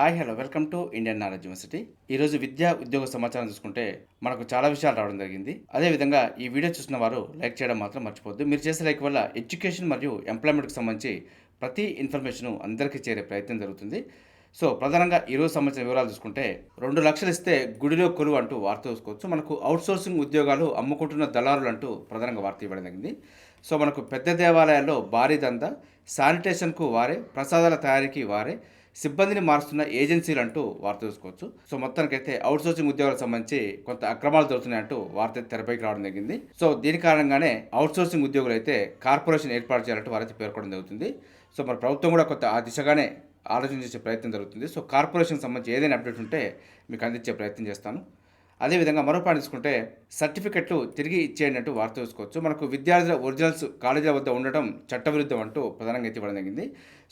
Hi hello welcome to Indian knowledge university. ఈరోజు విద్యా ఉద్యోగ సమాచారం చూసుకుంటే మనకు చాలా విషయాలు రావడం జరిగింది. అదేవిధంగా ఈ వీడియో చూసిన వారు లైక్ చేయడం మాత్రం మర్చిపోద్దు మీరు చేసే లైక్ వల్ల ఎడ్యుకేషన్ మరియు ఎంప్లాయ్మెంట్కి సంబంధించి ప్రతి ఇన్ఫర్మేషన్ అందరికీ చేరే ప్రయత్నం జరుగుతుంది. సో ప్రధానంగా ఈరోజు సంబంధించిన వివరాలు చూసుకుంటే రెండు లక్షలు ఇస్తే గుడిలో కొలువు అంటూ వార్త చూసుకోవచ్చు. మనకు అవుట్సోర్సింగ్ ఉద్యోగాలు అమ్ముకుంటున్న దళారులు అంటూ ప్రధానంగా వార్త ఇవ్వడం జరిగింది. సో మనకు పెద్ద దేవాలయాల్లో భారీ దంద శానిటేషన్కు వారే ప్రసాదాల తయారీకి వారే సిబ్బందిని మారుస్తున్న ఏజెన్సీలు అంటూ వార్త చూసుకోవచ్చు సో మొత్తానికైతే అవుట్సోర్సింగ్ ఉద్యోగాలకు సంబంధించి కొంత అక్రమాలు జరుగుతున్నాయంటూ వార్త తెరపైకి రావడం జరిగింది. సో దీని కారణంగానే అవుట్సోర్సింగ్ ఉద్యోగులు అయితే కార్పొరేషన్ ఏర్పాటు చేయాలంటూ వారైతే పేర్కొనడం జరుగుతుంది. సో మరి ప్రభుత్వం కూడా కొంత ఆ దిశగానే ఆలోచన చేసే ప్రయత్నం జరుగుతుంది. సో కార్పొరేషన్ సంబంధించి ఏదైనా అప్డేట్ ఉంటే మీకు అందించే ప్రయత్నం చేస్తాను. అదేవిధంగా మరో పాయింట్ తీసుకుంటే సర్టిఫికెట్లు తిరిగి ఇచ్చేయండి అంటూ వార్త చూసుకోవచ్చు. మనకు విద్యార్థుల ఒరిజినల్స్ కాలేజీల వద్ద ఉండటం చట్టవిరుద్ధం అంటూ ప్రధానంగా ఎత్తిపడడం జరిగింది.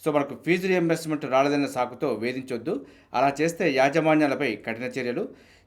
సో మనకు ఫీజు రియంబర్స్మెంట్ రాలేదన్న సాకుతో వేధించొద్దు. అలా చేస్తే యాజమాన్యాలపై కఠిన చర్యలు.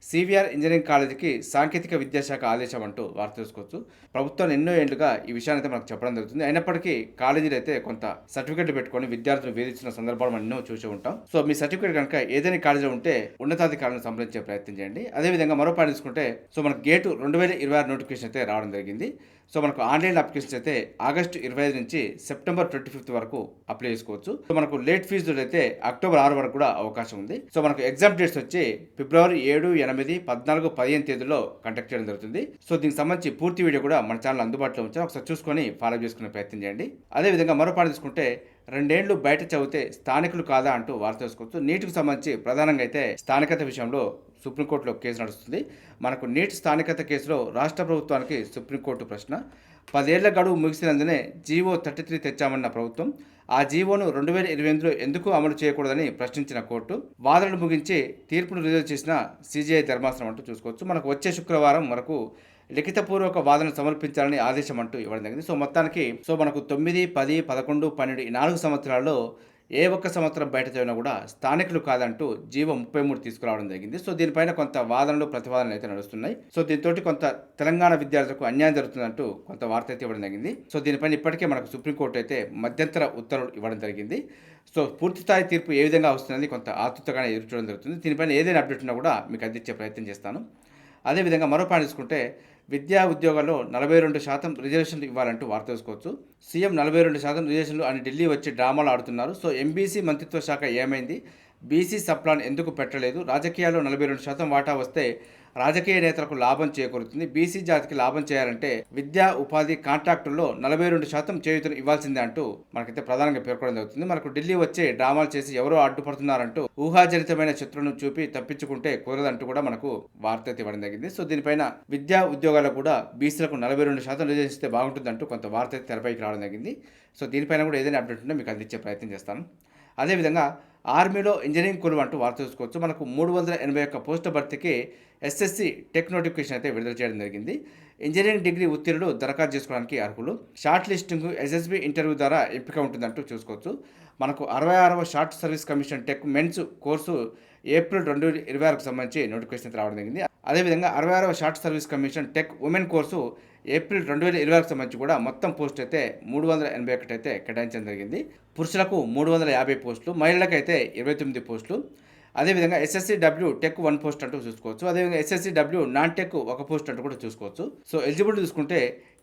సివిఆర్ ఇంజనీరింగ్ కాలేజీకి సాంకేతిక విద్యాశాఖ ఆదేశం అంటూ వార్త తెలుసుకోవచ్చు. ప్రభుత్వం ఎన్నో ఏళ్ళుగా ఈ విషయాన్ని అయితే మనకు చెప్పడం జరుగుతుంది. అయినప్పటికీ కాలేజీలు అయితే కొంత సర్టిఫికెట్లు పెట్టుకొని విద్యార్థులు వేధించిన సందర్భాలు మనం ఎన్నో చూసి ఉంటాం. సో మీ సర్టిఫికేట్ కనుక ఏదైనా కాలేజీలో ఉంటే ఉన్నతాధికారులను సంప్రదించే ప్రయత్నం చేయండి. అదేవిధంగా మరో పాయింట్ తీసుకుంటే సో మనకు గేటు రెండు వేల ఇరవై ఆరు నోటిఫికేషన్ అయితే రావడం జరిగింది. సో మనకు ఆన్లైన్ అప్లికేషన్స్ అయితే ఆగస్టు ఇరవై ఐదు నుంచి సెప్టెంబర్ ట్వంటీ ఫిఫ్త్ వరకు అప్లై చేసుకోవచ్చు. సో మనకు లేట్ ఫీజు అయితే అక్టోబర్ ఆరు వరకు కూడా అవకాశం ఉంది. సో మనకు ఎగ్జామ్ డేట్స్ వచ్చి ఫిబ్రవరి ఏడు ఎనిమిది పద్నాలుగు పదిహేను తేదీలో కండక్ట్ చేయడం జరుగుతుంది. సో దీనికి సంబంధించి పూర్తి వీడియో కూడా మన ఛానల్ అందుబాటులో ఉంచాను ఒకసారి చూసుకొని ఫాలో చేసుకునే ప్రయత్నం చేయండి. అదేవిధంగా మరో పాట తీసుకుంటే రెండేళ్ళు బయట చదివితే స్థానికులు కాదా అంటూ వార్త తెలుసుకోవచ్చు నీటికి సంబంధించి ప్రధానంగా అయితే స్థానికత విషయంలో సుప్రీంకోర్టులో కేసు నడుస్తుంది. మనకు నీటి స్థానికత కేసులో రాష్ట్ర ప్రభుత్వానికి సుప్రీంకోర్టు ప్రశ్న. పదేళ్ళ గడువు ముగిసినందునే జీవో థర్టీ త్రీ తెచ్చామన్న ప్రభుత్వం. ఆ జీవోను రెండు వేల ఇరవై ఎనిమిదిలో ఎందుకు అమలు చేయకూడదని ప్రశ్నించిన కోర్టు. వాదనలు ముగించి తీర్పును రిజర్వ్ చేసిన సీజీఐ ధర్మాసనం అంటూ చూసుకోవచ్చు. మనకు వచ్చే శుక్రవారం వరకు లిఖితపూర్వక వాదన సమర్పించాలని ఆదేశం అంటూ ఇవ్వడం జరిగింది. సో మొత్తానికి సో మనకు తొమ్మిది పది పదకొండు పన్నెండు ఈ నాలుగు సంవత్సరాల్లో ఏ ఒక్క సంవత్సరం బయట చదివినా కూడా స్థానికులు కాదంటూ జీవో ముప్పై మూడు తీసుకురావడం జరిగింది. సో దీనిపైన కొంత వాదనలు ప్రతివాదనలు అయితే నడుస్తున్నాయి. సో దీంతో కొంత తెలంగాణ విద్యార్థులకు అన్యాయం జరుగుతుందంటూ కొంత వార్త అయితే ఇవ్వడం జరిగింది. సో దీనిపైన ఇప్పటికే మనకు సుప్రీంకోర్టు అయితే మధ్యంతర ఉత్తర్వులు ఇవ్వడం జరిగింది. సో పూర్తి స్థాయి తీర్పు ఏ విధంగా వస్తుందని కొంత ఆతృతగానే ఎదురు చూడడం జరుగుతుంది. దీనిపైన ఏదైనా అప్డేట్ ఉన్నా కూడా మీకు అందించే ప్రయత్నం చేస్తాను. అదేవిధంగా మరో పాయింట్ తీసుకుంటే విద్యా ఉద్యోగాల్లో నలభై రెండు శాతం రిజర్వేషన్లు ఇవ్వాలంటూ వార్త తెలుసుకోవచ్చు. సీఎం నలభై రెండు శాతం రిజర్వేషన్లు అని ఢిల్లీ వచ్చి డ్రామాలు ఆడుతున్నారు. సో ఎంబీసీ మంత్రిత్వ శాఖ ఏమైంది? బీసీ సప్లాన్ ఎందుకు పెట్టలేదు? రాజకీయాల్లో నలభై రెండు శాతం వాటా వస్తే రాజకీయ నేతలకు లాభం చేకూరుతుంది. బీసీ జాతికి లాభం చేయాలంటే విద్యా ఉపాధి కాంట్రాక్టుల్లో నలభై రెండు శాతం చేయుతను ఇవ్వాల్సిందే అంటూ మనకైతే ప్రధానంగా పేర్కొనడం జరుగుతుంది. మనకు ఢిల్లీ వచ్చే డ్రామాలు చేసి ఎవరో అడ్డుపడుతున్నారంటూ ఊహాజనితమైన చిత్రాలను చూపి తప్పించుకుంటే కుదరదంటూ కూడా మనకు వార్త ఇవ్వడం జరిగింది. సో దీనిపైన విద్యా ఉద్యోగాలకు కూడా బీసీలకు నలభై రెండు శాతం రిజర్వేషన్ బాగుంటుందంటూ కొంత వార్త తెరపైకి రావడం జరిగింది. సో దీనిపైన కూడా ఏదైనా అప్డేట్ ఉంటే మీకు అందించే ప్రయత్నం చేస్తాను. అదేవిధంగా ఆర్మీలో ఇంజనీరింగ్ కొలువు అంటూ వార్త చూసుకోవచ్చు. మనకు మూడు వందల ఎనభై ఒక్క పోస్టు భర్తీకి ఎస్ఎస్సి టెక్ నోటిఫికేషన్ అయితే విడుదల చేయడం జరిగింది. ఇంజనీరింగ్ డిగ్రీ ఉత్తీర్ణులు దరఖాస్తు చేసుకోవడానికి అర్హులు. షార్ట్ లిస్టింగ్ ఎస్ఎస్బి ఇంటర్వ్యూ ద్వారా ఎంపిక ఉంటుందంటూ చూసుకోవచ్చు. మనకు అరవై ఆరవ short service commission tech men's course April రెండు ఇరవై ఆరుకు సంబంధించి నోటిఫికేషన్ అయితే రావడం జరిగింది. అదేవిధంగా అరవై ఆరవ short service commission tech women course April రెండు వేల ఇరవై ఆరుకు సంబంధించి కూడా మొత్తం పోస్ట్ అయితే మూడు వందల ఎనభై ఒకటి అయితే కేటాయించడం జరిగింది. పురుషులకు మూడు వందల యాభై పోస్టులు మహిళలకు అయితే ఇరవై తొమ్మిది పోస్టులు. అదేవిధంగా SSC W tech one post అంటూ చూసుకోవచ్చు. అదేవిధంగా ఎస్ఎస్సి డబ్ల్యూ నాన్ టెక్ ఒక పోస్ట్ అంటూ కూడా చూసుకోవచ్చు. సో ఎలిజిబిలిటీ చూసుకుంటే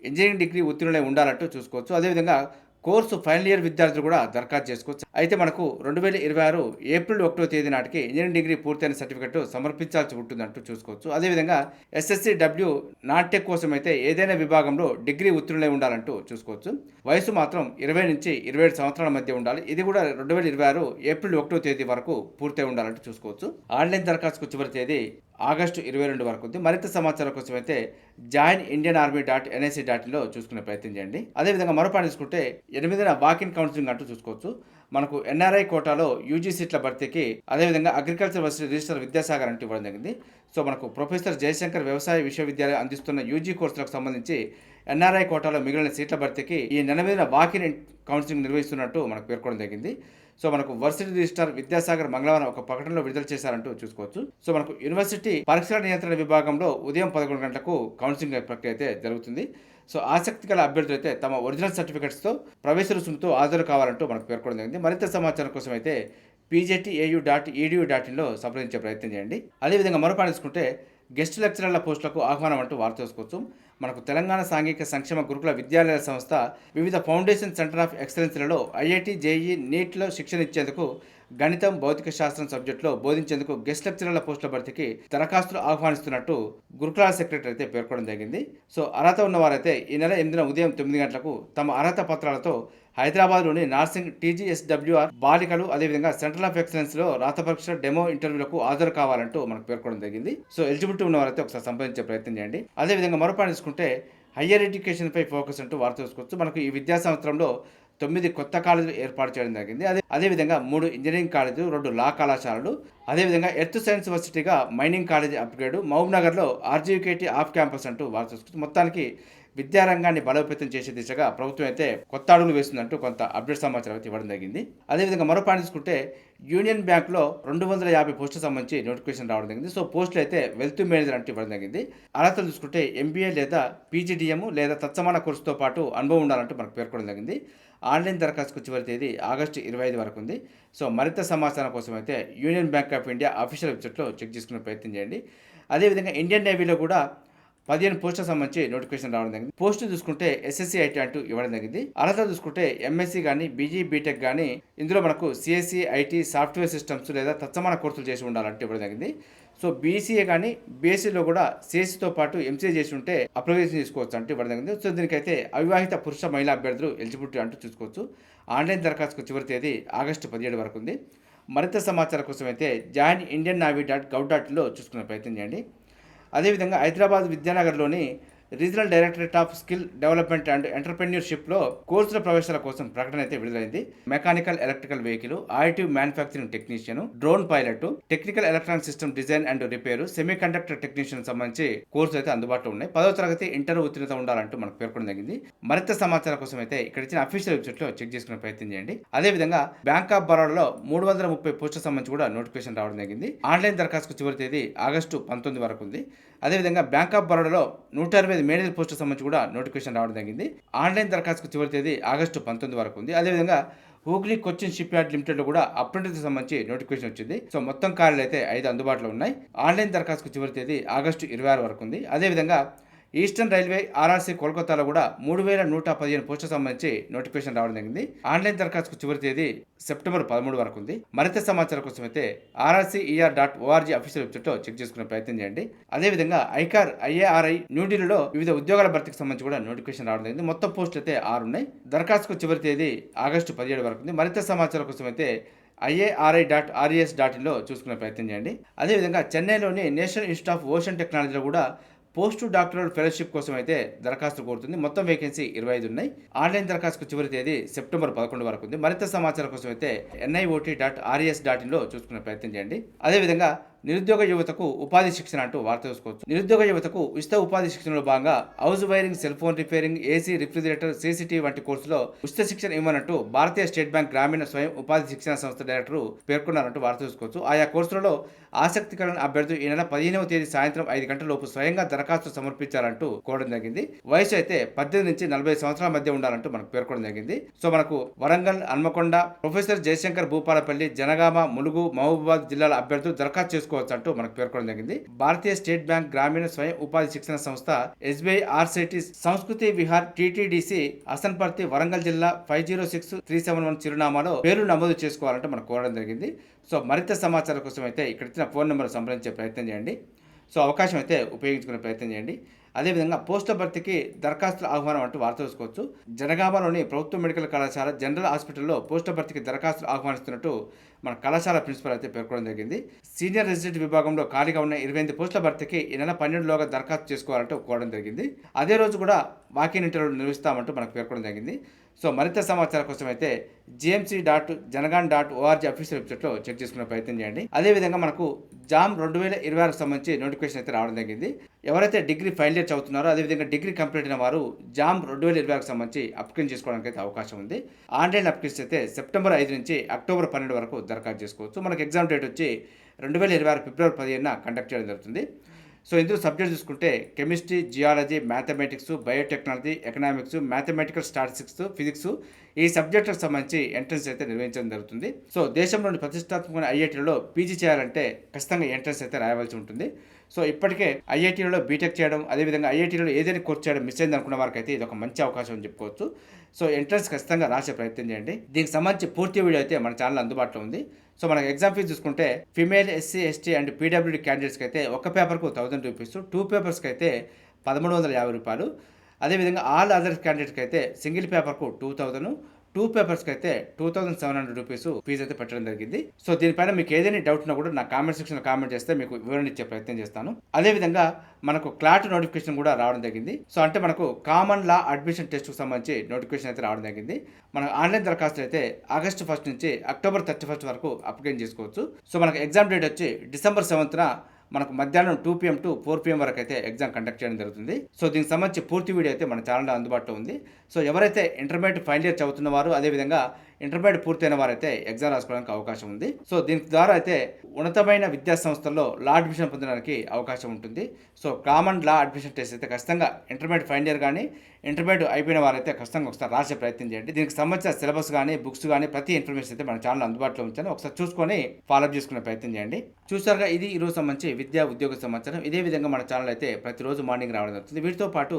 ఇంజనీరింగ్ డిగ్రీ ఉత్తీర్ణులై ఉండాలంటూ చూసుకోవచ్చు. అదేవిధంగా కోర్సు ఫైనల్ ఇయర్ విద్యార్థులు కూడా దరఖాస్తు చేసుకోవచ్చు. అయితే మనకు రెండు వేల ఇరవై ఆరు ఏప్రిల్ ఒకటో తేదీ నాటికి ఇంజనీరింగ్ డిగ్రీ పూర్తయిన సర్టిఫికెట్ సమర్పించాల్సి ఉంటుందంటూ చూసుకోవచ్చు. అదేవిధంగా ఎస్ఎస్సి డబ్ల్యూ నాన్ కోసం అయితే ఏదైనా విభాగంలో డిగ్రీ ఉత్తీర్ణులై ఉండాలంటూ చూసుకోవచ్చు. వయసు మాత్రం ఇరవై నుంచి ఇరవై ఏడు సంవత్సరాల మధ్య ఉండాలి. ఇది కూడా రెండు వేల ఇరవై ఆరు ఏప్రిల్ ఒకటో తేదీ వరకు పూర్తయి ఉండాలంటూ చూసుకోవచ్చు. ఆన్లైన్ దరఖాస్తుకు చివరి తేదీ ఆగస్టు ఇరవై రెండు వరకు ఉంది. మరింత సమాచారం కోసం అయితే join Indian army dot NIC dot ఇన్లో చూసుకునే ప్రయత్నం చేయండి. అదేవిధంగా మరో పని చూసుకుంటే ఎనిమిదిన వాకిన్ కౌన్సిలింగ్ అంటూ చూసుకోవచ్చు. మనకు ఎన్ఆర్ఐ కోటాలో యూజీ సీట్ల భర్తీకి అదేవిధంగా అగ్రికల్చర్ వర్సిటీ రిజిస్టర్ విద్యాసాగర్ అంటూ ఇవ్వడం జరిగింది. సో మనకు ప్రొఫెసర్ జయశంకర్ వ్యవసాయ విశ్వవిద్యాలయం అందిస్తున్న యూజీ కోర్సులకు సంబంధించి ఎన్ఆర్ఐ కోటాలో మిగిలిన సీట్ల భర్తీకి ఈ నెల మీద వాకిన్ కౌన్సిలింగ్ నిర్వహిస్తున్నట్టు మనకు పేర్కొనడం జరిగింది. సో మనకు వర్సిటీ రిజిస్టార్ విద్యాసాగర్ మంగళవారం ఒక ప్రకటనలో విడుదల చేశారంటూ చూసుకోవచ్చు. సో మనకు యూనివర్సిటీ పరీక్షల నియంత్రణ విభాగంలో ఉదయం పదకొండు గంటలకు కౌన్సిలింగ్ ప్రక్రియ అయితే జరుగుతుంది. సో ఆసక్తి గల అభ్యర్థులు అయితే తమ ఒరిజినల్ సర్టిఫికెట్స్తో ప్రవేశ రుసుముతో హాజరు కావాలంటూ మనకు పేర్కొనడం జరిగింది. మరింత సమాచారం కోసం అయితే పీజేటీఏయు డాట్ ఈడియూ డాట్ ఇన్లో సంప్రదించే ప్రయత్నం చేయండి. అదేవిధంగా మరో పాటించుకుంటే గెస్ట్ లెక్చరర్ల పోస్టులకు ఆహ్వానం అంటూ వార్త చేసుకోవచ్చు మనకు తెలంగాణ సాంఘిక సంక్షేమ గురుకుల విద్యాలయాల సంస్థ వివిధ ఫౌండేషన్ సెంటర్ ఆఫ్ ఎక్సలెన్స్లలో ఐఐటి జేఈ నీట్లో శిక్షణ ఇచ్చేందుకు గణితం భౌతిక శాస్త్రం సబ్జెక్టులో బోధించేందుకు గెస్ట్ లెక్చరర్ల పోస్టుల భర్తీకి దరఖాస్తులు ఆహ్వానిస్తున్నట్టు గురుకులాల సెక్రటరీ అయితే పేర్కొనడం జరిగింది. సో అర్హత ఉన్నవారైతే ఈ నెల ఎనిమిదిన ఉదయం తొమ్మిది గంటలకు తమ అర్హత పత్రాలతో హైదరాబాద్లోని నార్సింగ్ టీజీఎస్డబ్ల్యూఆర్ బాలికలు అదేవిధంగా సెంట్రల్ ఆఫ్ ఎక్సలెన్స్లో రాత పరీక్ష డెమో ఇంటర్వ్యూలకు హాజరు కావాలంటూ మనకు పేర్కొనడం జరిగింది. సో ఎలిజిబిలిటీ ఉన్నవారైతే ఒకసారి సంప్రదించే ప్రయత్నం చేయండి. అదేవిధంగా మరో పాయింట్ తీసుకుంటే హయ్యర్ ఎడ్యుకేషన్పై ఫోకస్ అంటూ వార్త చూసుకోవచ్చు మనకు ఈ విద్యా సంవత్సరంలో తొమ్మిది కొత్త కాలేజీలు ఏర్పాటు చేయడం జరిగింది. అదే అదేవిధంగా మూడు ఇంజనీరింగ్ కాలేజీలు రెండు లా కళాశాలలు అదేవిధంగా ఎర్త్ సైన్స్ యూనివర్సిటీగా మైనింగ్ కాలేజీ అప్గ్రేడ్ మహబూబ్ నగర్లో ఆర్జీకేటీ ఆఫ్ క్యాంపస్ అంటూ వార్త చూసుకుంటారు మొత్తానికి విద్యారంగాన్ని బలోపేతం చేసే దిశగా ప్రభుత్వం అయితే కొత్త అడుగులు వేస్తుందంటూ కొంత అప్డేట్ సమాచారం అయితే ఇవ్వడం జరిగింది. అదేవిధంగా మరో పాయింట్ తీసుకుంటే యూనియన్ బ్యాంక్లో రెండు వందల యాభై పోస్టులకు సంబంధించి నోటిఫికేషన్ రావడం జరిగింది. సో పోస్టులు అయితే వెల్త్ మేనేజర్ అంటూ ఇవ్వడం జరిగింది. అర్హతలు చూసుకుంటే ఎంబీఏ లేదా పీజీడీఎం లేదా తత్సమాన కోర్సుతో పాటు అనుభవం ఉండాలంటూ మనకు పేర్కొనడం జరిగింది. ఆన్లైన్ దరఖాస్తుకు చివరి తేదీ ఆగస్టు ఇరవై ఐదు వరకు ఉంది. సో మరింత సమాచారం కోసం అయితే Union Bank of India official వెబ్సైట్లో చెక్ చేసుకునే ప్రయత్నం చేయండి. అదేవిధంగా ఇండియన్ నేవీలో కూడా పదిహేను పోస్టులకు సంబంధించి నోటిఫికేషన్ రావడం జరిగింది. పోస్టు చూసుకుంటే ఎస్ఎస్సి ఐటీ అంటూ ఇవ్వడం జరిగింది. అర్హత చూసుకుంటే ఎంఎస్సి కానీ బీజీ బీటెక్ కానీ ఇందులో మనకు సిఎస్సి ఐటీ సాఫ్ట్వేర్ సిస్టమ్స్ లేదా తత్సమాన కోర్సులు చేసి ఉండాలంటూ ఇవ్వడం జరిగింది. సో బీసీఏ కానీ బీఎస్సీలో కూడా సిఎస్సితో పాటు ఎంసీఏ చేసి ఉంటే అప్లికేషన్ తీసుకోవచ్చు అంటూ ఇవ్వడం జరిగింది. సో దీనికైతే అవివాహిత పురుష మహిళా అభ్యర్థులు ఎలిజిబిలిటీ అంటూ చూసుకోవచ్చు. ఆన్లైన్ దరఖాస్తుకు చివరి తేదీ ఆగస్టు పదిహేడు వరకు ఉంది. మరింత సమాచారం కోసం అయితే join Indian navy dot gov డాట్లో చూసుకునే ప్రయత్నం చేయండి. అదేవిధంగా Hyderabad విద్యానగర్లోని regional directorate of skill development and ఎంటర్ప్రెన్యూర్షిప్లో కోర్సుల ప్రవేశాల కోసం ప్రకటన అయితే విడుదలైంది. Mechanical electrical vehicle additive manufacturing technician drone pilot technical electronic system design and repair semi conductor technician సంబంధించి కోర్సులు అయితే అందుబాటులో ఉన్నాయి. పదవ తరగతి ఇంటర్ ఉత్తీర్ణత ఉండాలంటూ మనకు పేర్కొనడం జరిగింది. మరింత సమాచారం కోసం అయితే ఇక్కడ ఇచ్చిన అఫీషియల్ వెబ్సైట్లో చెక్ చేసుకునే ప్రయత్నం చేయండి. అదేవిధంగా బ్యాంక్ ఆఫ్ బరోడాలో మూడు వందల ముప్పై పోస్టుల సంబంధించి కూడా నోటిఫికేషన్ రావడం జరిగింది. ఆన్లైన్ దరఖాస్తుకు చివరి తేదీ ఆగస్టు పంతొమ్మిది వరకు ఉంది. అదేవిధంగా బ్యాంక్ ఆఫ్ బరోడాలో నూట అరవై అనేది మేనేజర్ పోస్టులకు సంబంధించి కూడా నోటిఫికేషన్ రావడం జరిగింది. ఆన్లైన్ దరఖాస్తుకు చివరి తేదీ ఆగస్టు పంతొమ్మిది వరకు ఉంది. అదేవిధంగా హూగ్లీ కొచ్చిన్ షిప్ యార్డ్ లిమిటెడ్లో కూడా అప్రెంటిస్ సంబంధించి నోటిఫికేషన్ వచ్చింది. సో మొత్తం కార్యాలు అయితే ఐదు అందుబాటులో ఉన్నాయి. ఆన్లైన్ దరఖాస్తుకు చివరి తేదీ ఆగస్టు ఇరవై ఆరు వరకు ఉంది. అదేవిధంగా ఈస్టర్న్ రైల్వే ఆర్ఆర్సీ కోల్కతాలో కూడా మూడు వేల నూట పదిహేను పోస్టులకు సంబంధించి నోటిఫికేషన్ రావడం జరిగింది. ఆన్లైన్ దరఖాస్తుకు చివరి తేదీ సెప్టెంబర్ పదమూడు వరకు ఉంది. మరింత సమాచారం కోసం అయితే RRC ER dot ORG official వెబ్సైట్లో చెక్ చేసుకునే ప్రయత్నం చేయండి. అదేవిధంగా ఐకార్ ఐఏఆర్ఐ న్యూఢిల్లీలో వివిధ ఉద్యోగాల భర్తీకి సంబంధించి కూడా నోటిఫికేషన్ రావడం జరిగింది. మొత్తం పోస్టులు అయితే ఆరు ఉన్నాయి. దరఖాస్తుకు చివరి తేదీ ఆగస్టు పదిహేడు వరకు ఉంది. మరింత సమాచారం కోసం అయితే ఐఏఆర్ఐ డాట్ ఆర్ఈఎస్ డాట్ ఇన్లో చూసుకునే ప్రయత్నం చేయండి. అదేవిధంగా చెన్నైలోని నేషనల్ ఇన్స్టిట్యూట్ ఆఫ్ ఓషన్ టెక్నాలజీలో కూడా పోస్ట్ డాక్టరల్ ఫెలోషిప్ కోసం అయితే దరఖాస్తు కోరుతుంది. మొత్తం వేకెన్సీ ఇరవై ఐదు ఉన్నాయి. ఆన్లైన్ దరఖాస్తుకు చివరి తేదీ సెప్టెంబర్ పదకొండు వరకు ఉంది. మరింత సమాచారం కోసం అయితే ఎన్ఐఓటీ డాట్ ఆర్ఎస్ డాట్ ఇన్లో చూసుకునే ప్రయత్నం చేయండి. అదేవిధంగా నిరుద్యోగ యువతకు ఉపాధి శిక్షణ అంటూ వార్త చూసుకోవచ్చు. నిరుద్యోగ యువతకు ఉచిత ఉపాధి శిక్షణలో భాగంగా house wiring cell phone repairing AC refrigerator CCTV వంటి కోర్సులో ఉచిత శిక్షణ ఇవ్వనంటూ భారతీయ స్టేట్ బ్యాంక్ గ్రామీణ స్వయం ఉపాధి శిక్షణ సంస్థ డైరెక్టర్ పేర్కొన్నారంటూ వార్త చూసుకోవచ్చు. ఆయా కోర్సులలో ఆసక్తి కలిగిన అభ్యర్థులు ఈ నెల పదిహేనవ తేదీ సాయంత్రం ఐదు గంటల లోపు స్వయంగా దరఖాస్తు సమర్పించాలంటూ కోరడం జరిగింది. వయసు అయితే పద్దెనిమిది నుంచి నలభై సంవత్సరాల మధ్య ఉండాలంటూ మనకు పేర్కొనడం జరిగింది. సో మనకు వరంగల్ హన్మకొండ ప్రొఫెసర్ జయశంకర్ భూపాలపల్లి జనగామ ములుగు మహబూబాద్ జిల్లాల అభ్యర్థులు దరఖాస్తు చేసుకోవచ్చు అంటూ మనకు పేర్కొనడం జరిగింది. భారతీయ స్టేట్ బ్యాంక్ గ్రామీణ స్వయం ఉపాధి శిక్షణ సంస్థ ఎస్బీఐ ఆర్సిటీ సంస్కృతి విహార్ టీటీడీసీ అసన్పర్తి వరంగల్ జిల్లా five zero six three seven one చిరునామాలో పేరు నమోదు చేసుకోవాలంటే మనకు కోరడం జరిగింది. సో మరింత సమాచారం కోసం అయితే ఇక్కడ ఇచ్చిన ఫోన్ నెంబర్ సంప్రదించే ప్రయత్నం చేయండి. సో అవకాశం అయితే ఉపయోగించుకునే ప్రయత్నం చేయండి. అదేవిధంగా పోస్టుల భర్తీకి దరఖాస్తుల ఆహ్వానం అంటూ వార్త చూసుకోవచ్చు జనగామలోని ప్రభుత్వ మెడికల్ కళాశాల జనరల్ హాస్పిటల్లో పోస్టుల భర్తీకి దరఖాస్తులు ఆహ్వానిస్తున్నట్టు మన కళాశాల ప్రిన్సిపల్ అయితే పేర్కొనడం జరిగింది. సీనియర్ రెసిడెంట్ విభాగంలో ఖాళీగా ఉన్న ఇరవై ఎనిమిది పోస్టుల భర్తీకి ఈ నెల పన్నెండులోగా దరఖాస్తు చేసుకోవాలంటూ కోరడం జరిగింది. అదే రోజు కూడా వాకిన్ ఇంటర్వ్యూ నిర్వహిస్తామంటూ మనకు పేర్కొనడం జరిగింది. సో మరింత సమాచారం కోసం అయితే GMC dot Jangaon dot ORG official వెబ్సైట్లో చెక్ చేసుకునే ప్రయత్నం చేయండి. అదేవిధంగా మనకు జామ్ రెండు వేల ఇరవై ఆరుకు సంబంధించి నోటిఫికేషన్ అయితే రావడం జరిగింది. ఎవరైతే డిగ్రీ ఫైనల్ ఇయర్ చదువుతున్నారో. అదేవిధంగా డిగ్రీ కంప్లీట్ అయిన వారు జామ్ రెండు వేల ఇరవై ఆరుకు సంబంధించి అప్లికేషన్ చేసుకోవడానికి అయితే అవకాశం ఉంది. ఆన్లైన్ అప్లికేషన్ అయితే సెప్టెంబర్ ఐదు నుంచి అక్టోబర్ పన్నెండు వరకు దరఖాస్తు చేసుకోవచ్చు. మనకు ఎగ్జామ్ డేట్ వచ్చి రెండు వేల ఇరవై ఆరు ఫిబ్రవరి పదిహేనున కండక్ట్ చేయడం జరుగుతుంది. సో ఇందులో సబ్జెక్ట్ చూసుకుంటే chemistry geology mathematics biotechnology economics mathematical statistics physics ఈ సబ్జెక్టులకు సంబంధించి ఎంట్రన్స్ అయితే నిర్వహించడం జరుగుతుంది. సో దేశంలోని ప్రతిష్టాత్మకమైన ఐఐటీలలో పీజీ చేయాలంటే ఖచ్చితంగా ఎంట్రన్స్ అయితే రాయవలసి ఉంటుంది. సో ఇప్పటికే ఐఐటీలలో బీటెక్ చేయడం అదేవిధంగా ఐఐటీలో ఏదైనా కోర్స్ చేయడం మిస్ అయింది అనుకున్న వారికి అయితే ఇది ఒక మంచి అవకాశం అని చెప్పుకోవచ్చు. సో ఎంట్రన్స్ ఖచ్చితంగా రాసే ప్రయత్నం చేయండి. దీనికి సంబంధించి పూర్తి వీడియో అయితే మన ఛానల్ అందుబాటులో ఉంది. సో మనకి ఎగ్జామ్ ఫీజు చూసుకుంటే female SC ST and PWD క్యాండిడేట్స్కి అయితే ఒక పేపర్కు థౌసండ్ రూపీస్ టూ పేపర్స్కి అయితే పదమూడు వందల యాభై రూపాయలు. అదేవిధంగా ఆల్ అదర్ క్యాండిడేట్స్కి అయితే సింగిల్ పేపర్కు టూ థౌసండ్ టూ పేపర్స్కి అయితే two thousand seven hundred rupees fee అయితే పెట్టడం జరిగింది. సో దీనిపైన మీకు ఏదైనా డౌట్ ఉన్నా కూడా నా కామెంట్ సెక్షన్లో కామెంట్ చేస్తే మీకు వివరణ ఇచ్చే ప్రయత్నం చేస్తాను. అదేవిధంగా మనకు క్లాట్ నోటిఫికేషన్ కూడా రావడం జరిగింది. సో అంటే మనకు కామన్ లా అడ్మిషన్ టెస్ట్కి సంబంధించి నోటిఫికేషన్ అయితే రావడం జరిగింది. మన ఆన్లైన్ దరఖాస్తులు అయితే ఆగస్టు ఫస్ట్ నుంచి అక్టోబర్ థర్టీ ఫస్ట్ వరకు అప్లై చేసుకోవచ్చు. సో మనకు ఎగ్జామ్ డేట్ వచ్చి డిసెంబర్ సెవెంత్న మనకు మధ్యాహ్నం two PM to four PM వరకు అయితే ఎగ్జామ్ కండక్ట్ చేయడం జరుగుతుంది. సో దీనికి సంబంధించి పూర్తి వీడియో అయితే మన ఛానల్లో అందుబాటులో ఉంది. సో ఎవరైతే ఇంటర్మీడియట్ ఫైనల్ ఇయర్ చదువుతున్న వారు అదేవిధంగా ఇంటర్మీడియట్ పూర్తయిన వారైతే ఎగ్జామ్ రాసుకోవడానికి అవకాశం ఉంది. సో దీని ద్వారా అయితే ఉన్నతమైన విద్యా సంస్థల్లో లా అడ్మిషన్ పొందడానికి అవకాశం ఉంటుంది. So common law admission test అయితే ఖచ్చితంగా ఇంటర్మీడియట్ ఫైనల్ ఇయర్ కానీ ఇంటర్మీడియట్ అయిపోయిన వారైతే ఖచ్చితంగా ఒకసారి రాసే ప్రయత్నం చేయండి. దీనికి సంబంధించిన సిలబస్ కానీ బుక్స్ కానీ ప్రతి ఇన్ఫర్మేషన్ అయితే మన ఛానల్ అందుబాటులో ఉంచాను. ఒకసారి చూసుకొని ఫాలోఅప్ చేసుకునే ప్రయత్నం చేయండి. చూసారుగా ఇది ఈ రోజు సంబంధించి విద్యా ఉద్యోగ సమాచారం. ఇదే విధంగా మన ఛానల్ అయితే ప్రతిరోజు మార్నింగ్ రావడం జరుగుతుంది. వీటితో పాటు